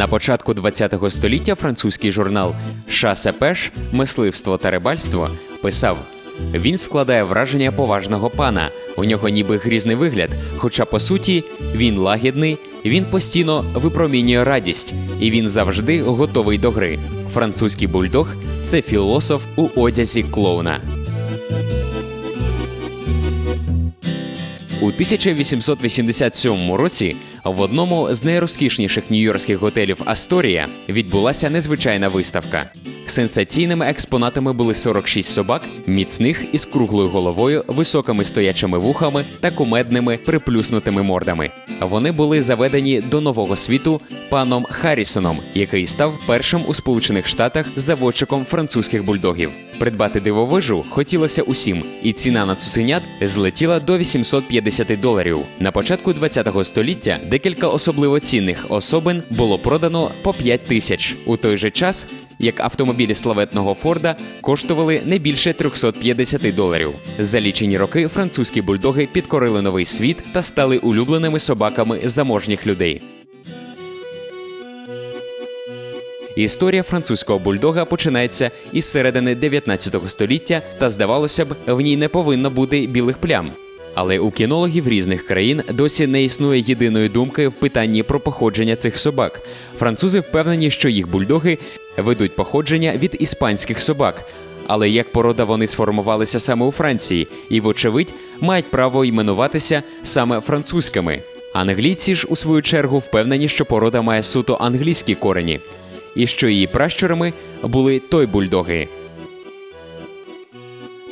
На початку ХХ століття французький журнал Шасе Пеш Мисливство та рибальство писав: він складає враження поважного пана. У нього ніби грізний вигляд, хоча по суті він лагідний, він постійно випромінює радість, і він завжди готовий до гри. Французький бульдог це філософ у одязі клоуна. У 1887 році в одному з найрозкішніших нью-йоркських готелів Асторія відбулася незвичайна виставка. Сенсаційними експонатами були 46 собак, міцних із круглою головою, високими стоячими вухами та кумедними приплюснутими мордами. Вони були заведені до нового світу паном Харрісоном, який став першим у Сполучених Штатах заводчиком французьких бульдогів. Придбати дивовижу хотілося усім, і ціна на цуценят злетіла до 850 доларів. На початку 20-го століття декілька особливо цінних особин було продано по 5 тисяч. У той же час, як автомобілі славетного Форда коштували не більше 350 доларів. За лічені роки французькі бульдоги підкорили новий світ та стали улюбленими собаками заможніх людей. Історія французького бульдога починається із середини 19 століття, та здавалося б, в ній не повинно бути білих плям. Але у кінологів різних країн досі не існує єдиної думки в питанні про походження цих собак. Французи впевнені, що їх бульдоги ведуть походження від іспанських собак. Але як порода вони сформувалися саме у Франції і, вочевидь, мають право іменуватися саме французькими. Англійці ж, у свою чергу, впевнені, що порода має суто англійські корені, і що її пращурами були той бульдоги.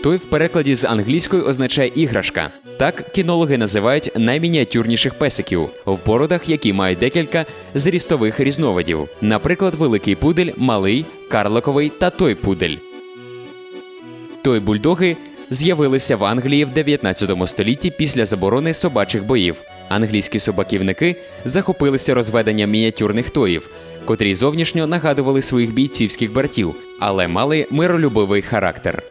Той в перекладі з англійської означає іграшка. Так кінологи називають наймініатюрніших песиків в породах, які мають декілька зрістових різновидів. Наприклад, великий пудель, малий, карликовий та той пудель. Той бульдоги з'явилися в Англії в 19 столітті після заборони собачих боїв. Англійські собаківники захопилися розведенням мініатюрних тоїв, котрі зовнішньо нагадували своїх бійцівських братів, але мали миролюбивий характер.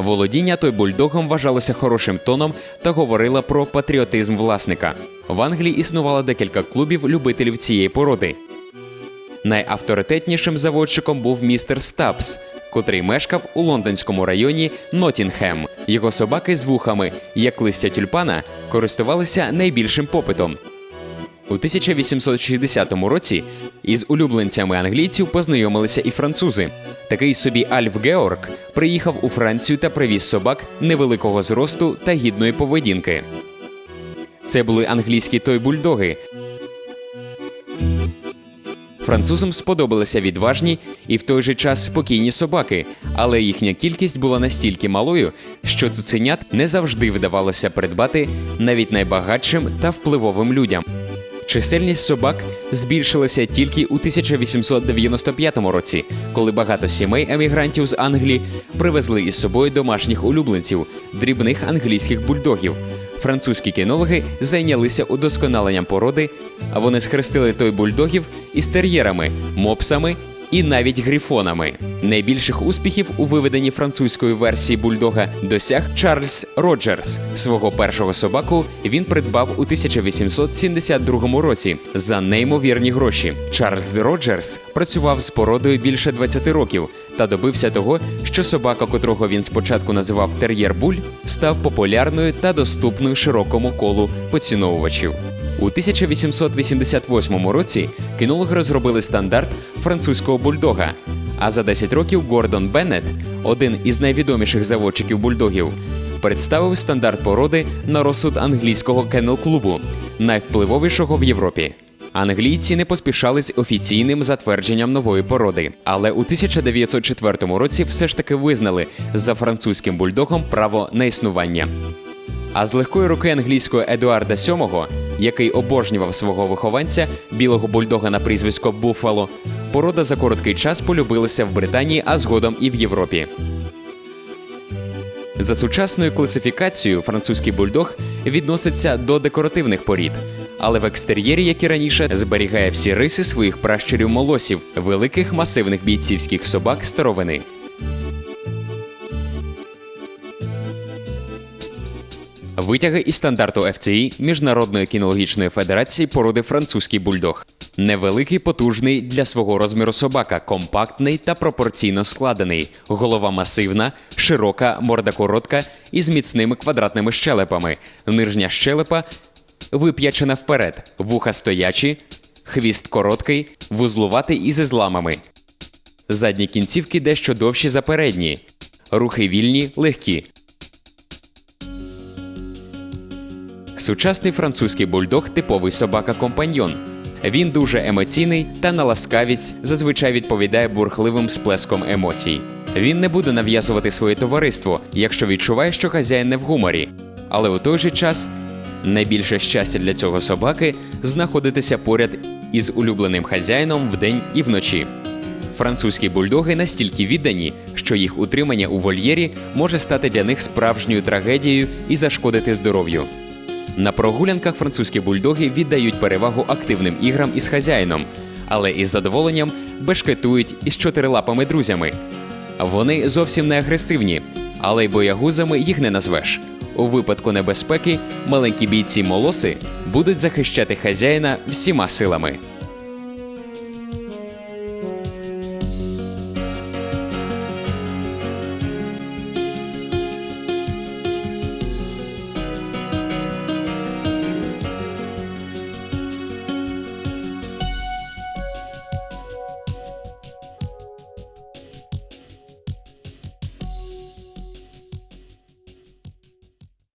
Володіння той бульдогом вважалося хорошим тоном та говорило про патріотизм власника. В Англії існувало декілька клубів любителів цієї породи. Найавторитетнішим заводчиком був містер Стабс, котрий мешкав у лондонському районі Нотінгем. Його собаки з вухами, як листя тюльпана, користувалися найбільшим попитом. У 1860 році із улюбленцями англійців познайомилися і французи. Такий собі Альф Георг приїхав у Францію та привіз собак невеликого зросту та гідної поведінки. Це були англійські той-бульдоги. Французам сподобалися відважні і в той же час спокійні собаки, але їхня кількість була настільки малою, що цуценят не завжди вдавалося придбати навіть найбагатшим та впливовим людям. Чисельність собак збільшилася тільки у 1895 році, коли багато сімей емігрантів з Англії привезли із собою домашніх улюбленців, дрібних англійських бульдогів. Французькі кінологи зайнялися удосконаленням породи, а вони схрестили той бульдогів із тер'єрами, мопсами і навіть грифонами. Найбільших успіхів у виведенні французької версії бульдога досяг Чарльз Роджерс. Свого першого собаку він придбав у 1872 році за неймовірні гроші. Чарльз Роджерс працював з породою більше 20 років та добився того, що собака, котрого він спочатку називав тер'єр буль, став популярною та доступною широкому колу поціновувачів. У 1888 році кінологи розробили стандарт французького бульдога. А за 10 років Гордон Беннет, один із найвідоміших заводчиків бульдогів, представив стандарт породи на розсуд англійського кеннел-клубу, найвпливовішого в Європі. Англійці не поспішали з офіційним затвердженням нової породи, але у 1904 році все ж таки визнали за французьким бульдогом право на існування. А з легкої руки англійського Едуарда VII, який обожнював свого вихованця, білого бульдога на прізвисько Буффало, порода за короткий час полюбилася в Британії, а згодом і в Європі. За сучасною класифікацією французький бульдог відноситься до декоративних порід, але в екстер'єрі, як і раніше, зберігає всі риси своїх пращурів молосів, великих масивних бійцівських собак старовини. Витяги із стандарту FCI Міжнародної кінологічної федерації породи французький бульдог. Невеликий, потужний для свого розміру собака, компактний та пропорційно складений. Голова масивна, широка, морда коротка і з міцними квадратними щелепами. Нижня щелепа вип'ячена вперед, вуха стоячі, хвіст короткий, вузлуватий і зі зламами. Задні кінцівки дещо довші за передні. Рухи вільні, легкі. Сучасний французький бульдог типовий собака-компаньйон. Він дуже емоційний та на ласкавість зазвичай відповідає бурхливим сплеском емоцій. Він не буде нав'язувати своє товариство, якщо відчуває, що хазяїн не в гуморі. Але у той же час найбільше щастя для цього собаки знаходитися поряд із улюбленим хазяїном вдень і вночі. Французькі бульдоги настільки віддані, що їх утримання у вольєрі може стати для них справжньою трагедією і зашкодити здоров'ю. На прогулянках французькі бульдоги віддають перевагу активним іграм із хазяїном, але із задоволенням бешкетують із чотирилапими друзями. Вони зовсім не агресивні, але й боягузами їх не назвеш. У випадку небезпеки маленькі бійці молоси будуть захищати хазяїна всіма силами.